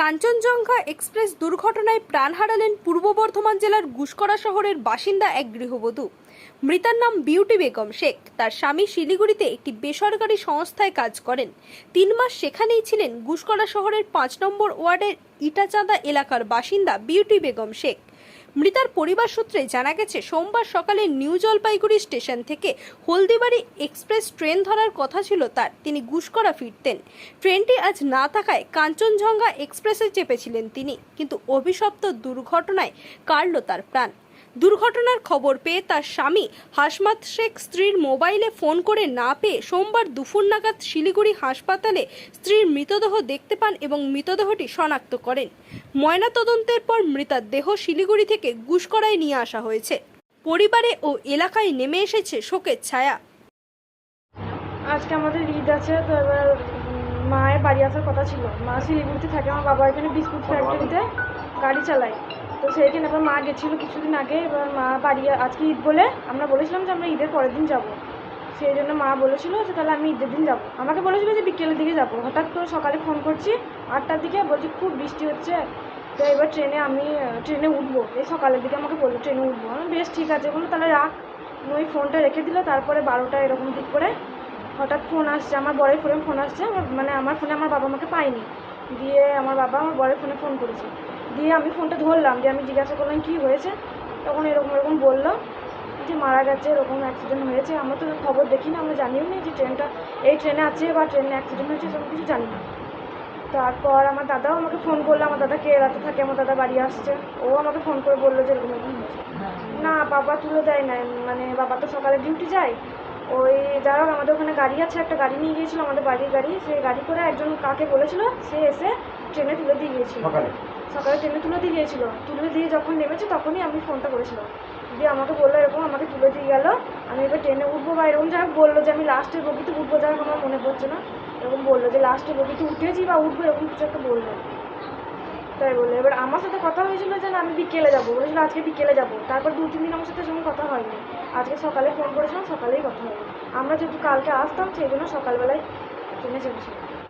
Kanchenjunga express দুর্ঘটনায় প্রাণ হারালেন পূর্ব বর্ধমান জেলার গুসকরা শহরের বাসিন্দা এক গৃহবধূ। মৃতার নাম বিউটি বেগম শেখ। তার স্বামী শিলিগুড়িতে একটি বেসরকারি সংস্থায় কাজ করেন। তিন মাস সেখানেই ছিলেন গুসকরা শহরের পাঁচ নম্বর ওয়ার্ডের ইটাচাঁদা এলাকার বাসিন্দা বিউটি বেগম শেখ। মৃতার পরিবার সূত্রে জানা গেছে, সোমবার সকালে নিউ জলপাইগুড়ি স্টেশন থেকে হলদিবাড়ি এক্সপ্রেস ট্রেন ধরার কথা ছিল তার। তিনি গুসকরা ফিরতেন। ট্রেনটি আজ না থাকায় কাঞ্চনজঙ্ঘা এক্সপ্রেসে চেপেছিলেন তিনি। কিন্তু অভিশপ্ত দুর্ঘটনায় কাড়ল তার প্রাণ। দুর্ঘটনার খবর পেয়ে তার স্বামী হাসমাত শেখ স্ত্রীর মোবাইলে ফোন করে না পেয়ে সোমবার দুপুর নাগাদ শিলিগুড়ি হাসপাতালে স্ত্রীর মৃতদেহ দেখতে পান এবং মৃতদেহটি শনাক্ত করেন। ময়নাতদন্তের পর মৃতার দেহ শিলিগুড়ি থেকে গুসকরায় নিয়ে আসা হয়েছে। পরিবারে ও এলাকায় নেমে এসেছে শোকের ছায়া। আজকে আমাদের ঈদ আছে, তো এবার মায়ের বাড়ি আসার কথা ছিল। মা শিলিগুড়িতে থাকে, আমার বাবা এখানে বিস্কুট ফ্যাক্টরিতে গাড়ি চালায়। তো সেইখানে এবার মা গেছিল কিছুদিন আগে, এবার মা বাড়ি, আজকে ঈদ বলে আমরা বলেছিলাম যে আমরা ঈদের পরের দিন যাব। সেই জন্য মা বলেছিল যে তাহলে আমি ঈদের দিন যাব। আমাকে বলেছিল যে বিকেলের দিকে যাব। হঠাৎ করে সকালে ফোন করছি, আটটার দিকে, বলছি খুব বৃষ্টি হচ্ছে। তো এবার ট্রেনে আমি, ট্রেনে উঠবো। এই সকালের দিকে আমাকে বলল, ট্রেনে উঠবো। আমি, বেশ, ঠিক আছে। বলল, তাহলে রাখ। ওই ফোনটা রেখে দিল, তারপরে বারোটা এরকম দিক করে হঠাৎ ফোন আসছে। আমার বরের ফোনে ফোন আসছে। মানে আমার ফোনে আমার বাবা আমাকে পায়নি। দিয়ে আমার বাবা আমার বরের ফোনে ফোন করেছে। দিয়ে আমি ফোনটা ধরলাম দিয়ে আমি জিজ্ঞাসা করলাম কী হয়েছে? তখন এরকম এরকম বলল যে মারা গেছে এরকম অ্যাক্সিডেন্ট হয়েছে আমরা তো খবর দেখি না আমরা জানিও নি যে ট্রেনটা এই ট্রেনে আছে বা ট্রেনে অ্যাক্সিডেন্ট হয়েছে সব কিছু জানি না। তারপর আমার দাদাও আমাকে ফোন করল আমার দাদা কে কেরাতে থাকে? আমার দাদা বাড়ি আসছে। ও আমাকে ফোন করে বলল যে এরকম এরকম হয়েছে। না বাবা তুলে দেয় না মানে বাবা তো সকালে ডিউটি যায় ওই যারা হোক আমাদের ওখানে গাড়ি আছে একটা গাড়ি নিয়ে গিয়েছিল আমাদের বাড়ির গাড়ি সেই গাড়ি করে একজন কাকে বলেছিল সে এসে ট্রেনে তুলে দিয়ে গিয়েছিল। সকালে? সকালে ট্রেনে তুলে দিয়ে গিয়েছিল। তুলে দিয়ে যখন নেমেছে তখনই আমি ফোনটা করেছিলাম। দিয়ে আমাকে বলল এরকম আমাকে তুলে দিয়ে গেল। আমি এবার ট্রেনে উঠবো বা এরকম যাই বলল যে আমি লাস্টের বগিতে উঠবো যাই আমার মনে পড়ছে না এরকম বলল যে লাস্টের বগিতে উঠেছি বা উঠবো এরকম কিছু একটা বলল। তাই বলল। এবার আমার সাথে কথা হয়েছিল যে না আমি বিকেলে যাব। বলেছিল আজকে বিকেলে যাব। তারপর দু তিন দিন আমার সাথে সঙ্গে কথা হয়নি। আজকে সকালে ফোন করেছিলাম সকালেই কথা হলো। আমরা যেহেতু কালকে আসতাম সেই জন্য সকালবেলায় ট্রেনে চেপেছিলাম